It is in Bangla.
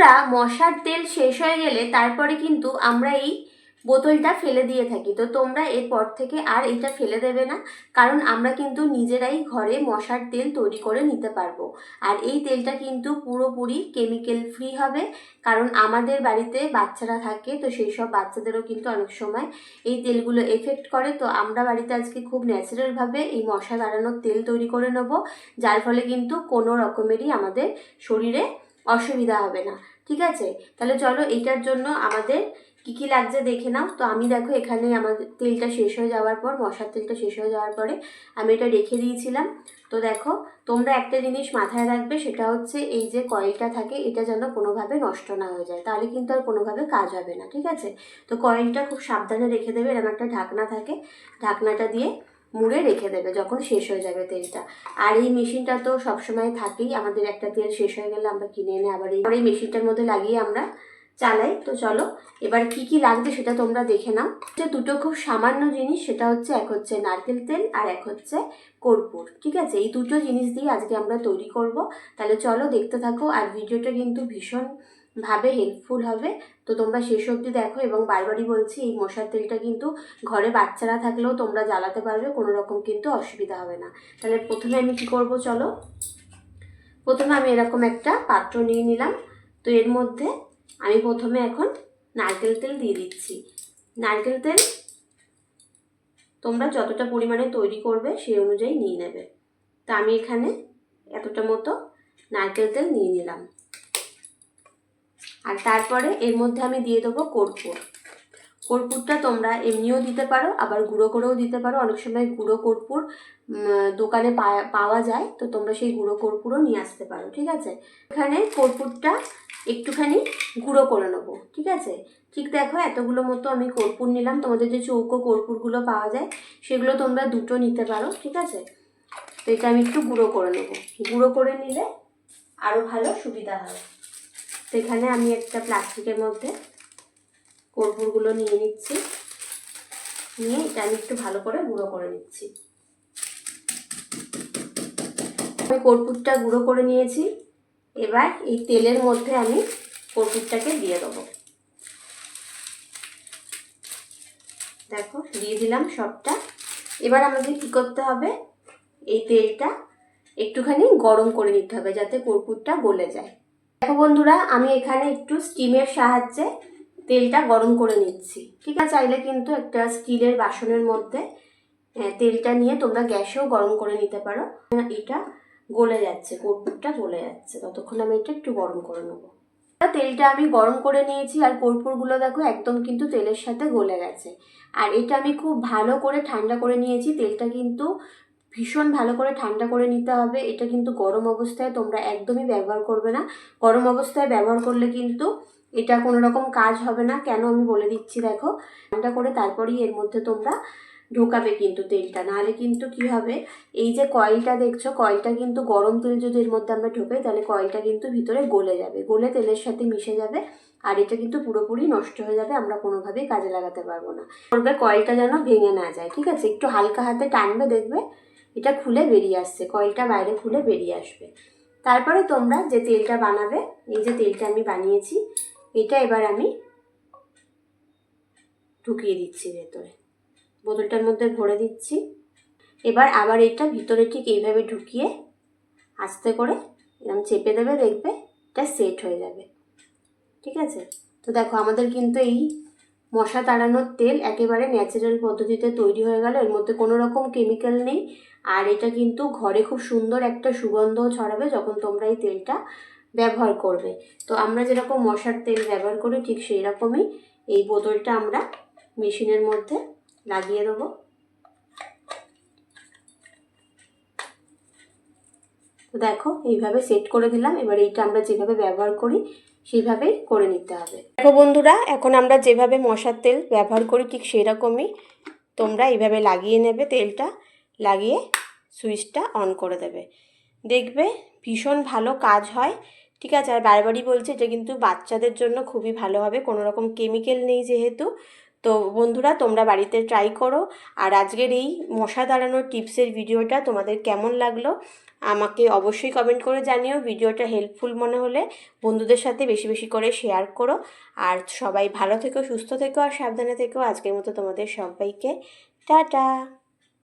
বন্ধুরা মশার তেল শেষ হয়ে গেলে তারপরে কিন্তু আমরা এই বোতলটা ফেলে দিয়ে থাকি। তো তোমরা এরপর থেকে আর এটা ফেলে দেবে না, কারণ আমরা কিন্তু নিজেরাই ঘরে মশার তেল তৈরি করে নিতে পারব। আর এই তেলটা কিন্তু পুরোপুরি কেমিক্যাল ফ্রি হবে, কারণ আমাদের বাড়িতে বাচ্চারা থাকে, তো সেই সব বাচ্চাদেরও কিন্তু অনেক সময় এই তেলগুলো এফেক্ট করে। তো আমরা বাড়িতে আজকে খুব ন্যাচারালভাবে এই মশা দাঁড়ানোর তেল তৈরি করে নেব, যার ফলে কিন্তু কোনো রকমেরই আমাদের শরীরে অসুবিধা হবে না। ঠিক আছে? তাহলে চলো এইটার জন্য আমাদের কী কী লাগছে দেখে নাও। তো আমি দেখো এখানে আমাদের তেলটা শেষ হয়ে যাওয়ার পর, মশার তেলটা শেষ হয়ে যাওয়ার পরে আমি এটা রেখে দিয়েছিলাম। তো দেখো, তোমরা একটা জিনিস মাথায় রাখবে, সেটা হচ্ছে এই যে কয়েলটা থাকে, এটা যেন কোনোভাবে নষ্ট না হয়ে যায়। তাহলে কিন্তু আর কোনোভাবে কাজ হবে না। ঠিক আছে? তো কয়েলটা খুব সাবধানে রেখে দেবে এরকম একটা ঢাকনা থাকে। ঢাকনাটা দিয়ে মুড়ে রেখে দেবে যখন শেষ হয়ে যাবে তেলটা। আর এই মেশিনটা তো সবসময় থাকেই, আমাদের একটা তেল শেষ হয়ে গেলে আমরা কিনে এনে আবার এই মেশিনটার মধ্যে লাগিয়ে আমরা চালাই। তো চলো, এবার কি কি লাগবে সেটা তোমরা দেখে নাও। যে দুটো খুব সামান্য জিনিস, সেটা হচ্ছে এক হচ্ছে নারকেল তেল আর এক হচ্ছে কর্পূর, ঠিক আছে? এই দুটো জিনিস দিয়ে আজকে আমরা তৈরি করব। তাহলে চলো দেখতে থাকো, আর ভিডিওটা কিন্তু ভীষণ ভাবে হেল্পফুল হবে। তো তোমরা শেষ অবধি দেখো এবং বারবারই বলছি, এই মশার তেলটা কিন্তু ঘরে বাচ্চারা থাকলেও তোমরা জ্বালাতে পারবে কোনো রকম কিন্তু অসুবিধা হবে না। তাহলে প্রথমে আমি কি করব চলো? প্রথমে আমি এরকম একটা পাত্র নিয়ে নিলাম। তো এর মধ্যে আমি প্রথমে এখন নারকেল তেল দিয়ে দিচ্ছি। নারকেল তেল তোমরা যতটা পরিমাণে তৈরি করবে সেই অনুযায়ী নিয়ে নেবে। তা আমি এখানে এতটা মতো নারকেল তেল নিয়ে নিলাম। আর তারপরে এর মধ্যে আমি দিয়ে দেবো কর্পূর। কর্পূরটা তোমরা এমনিও দিতে পারো, আবার গুঁড়ো করেও দিতে পারো। অনেক সময় গুঁড়ো কর্পূর দোকানে পাওয়া যায়, তো তোমরা সেই গুঁড়ো কর্পূরও নিয়ে আসতে পারো, ঠিক আছে? এখানে কর্পূরটা একটুখানি গুঁড়ো করে নেব, ঠিক আছে? ঠিক দেখো, এতগুলো মতো আমি কর্পূর নিলাম। তোমাদের যে চৌকো কর্পূরগুলো পাওয়া যায়, সেগুলো তোমরা দুটো নিতে পারো, ঠিক আছে? তো এটা আমি একটু গুঁড়ো করে নেব। গুঁড়ো করে নিলে আরও ভালো সুবিধা হয়। তো এখানে আমি একটা প্লাস্টিকের মধ্যে কর্পূরগুলো নিয়ে নিচ্ছি। নিয়ে এটা আমি একটু ভালো করে গুঁড়ো করে নিচ্ছি। আমি কর্পূরটা গুঁড়ো করে নিয়েছি। এবার এই তেলের মধ্যে আমি কর্পূরটাকে দিয়ে দেবো। দেখো, দিয়ে দিলাম সবটা। এবার আমাদের কী করতে হবে? এই তেলটা একটুখানি গরম করে নিতে হবে যাতে কর্পূরটা গলে যায়। দেখো বন্ধুরা, আমি এখানে একটু স্টিমের সাহায্যে তেলটা গরম করে নিচ্ছি। ঠিক আছে? চাইলে কিন্তু একটা স্টিলের বাসনের মধ্যে তেলটা নিয়ে তোমরা গ্যাসেও গরম করে নিতে পারো। এটা গলে যাচ্ছে, কর্পূরটা গলে যাচ্ছে। ততক্ষণ আমি এটা একটু গরম করে নেব। তেলটা আমি গরম করে নিয়েছি, আর কর্পূরগুলো দেখো একদম কিন্তু তেলের সাথে গলে গেছে। আর এটা আমি খুব ভালো করে ঠান্ডা করে নিয়েছি, তেলটা কিন্তু ভীষণ ভালো করে ঠান্ডা করে নিতে হবে। এটা কিন্তু গরম অবস্থায় তোমরা একদমই ব্যবহার করবে না। গরম অবস্থায় ব্যবহার করলে কিন্তু এটা কোনো রকম কাজ হবে না। কেন আমি বলে দিচ্ছি দেখো, ঠান্ডা করে তারপরেই এর মধ্যে তোমরা ঢোকাবে কিন্তু তেলটা। নাহলে কিন্তু কি হবে, এই যে কয়েলটা দেখছ, কয়েলটা কিন্তু গরম তেল যদি এর মধ্যে আমরা ঢোকাই, তাহলে কয়েলটা কিন্তু ভিতরে গলে যাবে। গলে তেলের সাথে মিশে যাবে আর এটা কিন্তু পুরোপুরি নষ্ট হয়ে যাবে। আমরা কোনোভাবেই কাজে লাগাতে পারব না। করবে কয়েলটা যেন ভেঙে না যায়, ঠিক আছে? একটু হালকা হাতে টানবে, দেখবে এটা খুলে বেরিয়ে আসছে, কয়েলটা বাইরে খুলে বেরিয়ে আসবে। তারপরে তোমরা যে তেলটা বানাবে, এই যে তেলটা আমি বানিয়েছি, এটা এবার আমি ঢুকিয়ে দিচ্ছি ভেতরে। বোতলটার মধ্যে ভরে দিচ্ছি। এবার আবার এটা ভিতরে ঠিক এইভাবে ঢুকিয়ে আস্তে করে এরকম চেপে দেবে, দেখবে এটা সেট হয়ে যাবে। ঠিক আছে? তো দেখো, আমাদের কিন্তু এই মশা তাড়ানোর তেল একেবারে ন্যাচারাল পদ্ধতিতে তৈরি হয়ে গেল। এর মধ্যে কোনো রকম কেমিক্যাল নেই। আর এটা কিন্তু ঘরে খুব সুন্দর একটা সুগন্ধও ছড়াবে যখন তোমরা এই তেলটা ব্যবহার করবে। তো আমরা যেরকম মশার তেল ব্যবহার করি ঠিক সেই রকমই এই বোতলটা আমরা মেশিনের মধ্যে লাগিয়ে দেবো। তো দেখো, এইভাবে সেট করে দিলাম। এবার এইটা আমরা যেভাবে ব্যবহার করি, সেইভাবেই করে নিতে হবে। দেখো বন্ধুরা, এখন আমরা যেভাবে মশার তেল ব্যবহার করি, ঠিক সেরকমই তোমরা এইভাবে লাগিয়ে নেবে তেলটা, লাগিয়ে সুইচটা অন করে দেবে। দেখবে ভীষণ ভালো কাজ হয়, ঠিক আছে? আর বারবারই বলছি, এটা কিন্তু বাচ্চাদের জন্য খুবই ভালো হবে। কোনো রকম কেমিক্যাল নেই যেহেতু। তো বন্ধুরা, তোমরা বাড়িতে ট্রাই করো। আর আজকের এই মশা দাঁড়ানোর টিপসের ভিডিওটা তোমাদের কেমন লাগল, আমাকে অবশ্যই কমেন্ট করে জানিও। ভিডিওটা হেল্পফুল মনে হলে বন্ধুদের সাথে বেশি বেশি করে শেয়ার করো। আর সবাই ভালো থেকো, সুস্থ থেকো, আর সাবধানে থেকো। আজকের মতো তোমাদের সবাইকে, টাটা!